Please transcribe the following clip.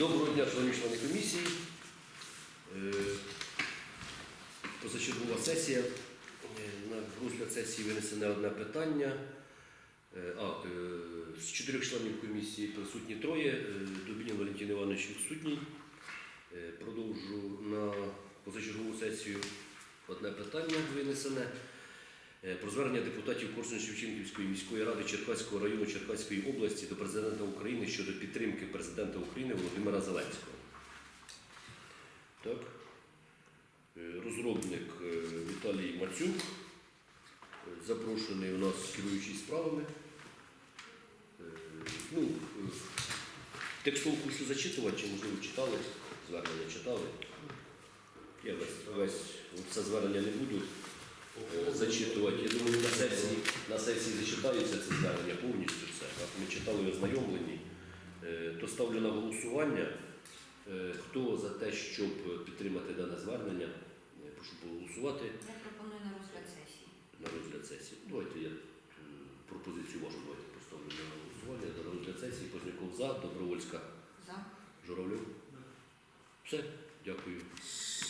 Доброго дня, шановні члени комісії. Е, Позачергова сесія. Е, На розгляд сесії винесене одне питання. Е, А, з чотирьох членів комісії присутні троє. Дубінін Валентин Іванович відсутній. Продовжу на позачергову сесію одне питання винесене. Е, Про звернення депутатів Корсунь-Шевченківської міської ради Черкаського району Черкаської області до президента України щодо підтримки президента України Володимира Зеленського. Так. Е, Розробник е, Віталій Мацюк, запрошений у нас керуючий справами. Ну, текстовку що зачитувати, чи можливо читали, звернення читали. Я весь, весь це звернення не буду зачитувати. Я думаю, на сесії, на сесії зачитаються це звернення повністю все. Так? Ми читали ознайомлені. Е, То ставлю на голосування. Е, Хто за те, щоб підтримати дане звернення, е, прошу проголосувати Я пропоную на розгляд сесії. на розгляд сесії. Давайте я е, пропозицію вашу давайте поставлю на голосування. На розгляд сесії Позняков за, Добровольська, За. Журавльов. Все, дякую.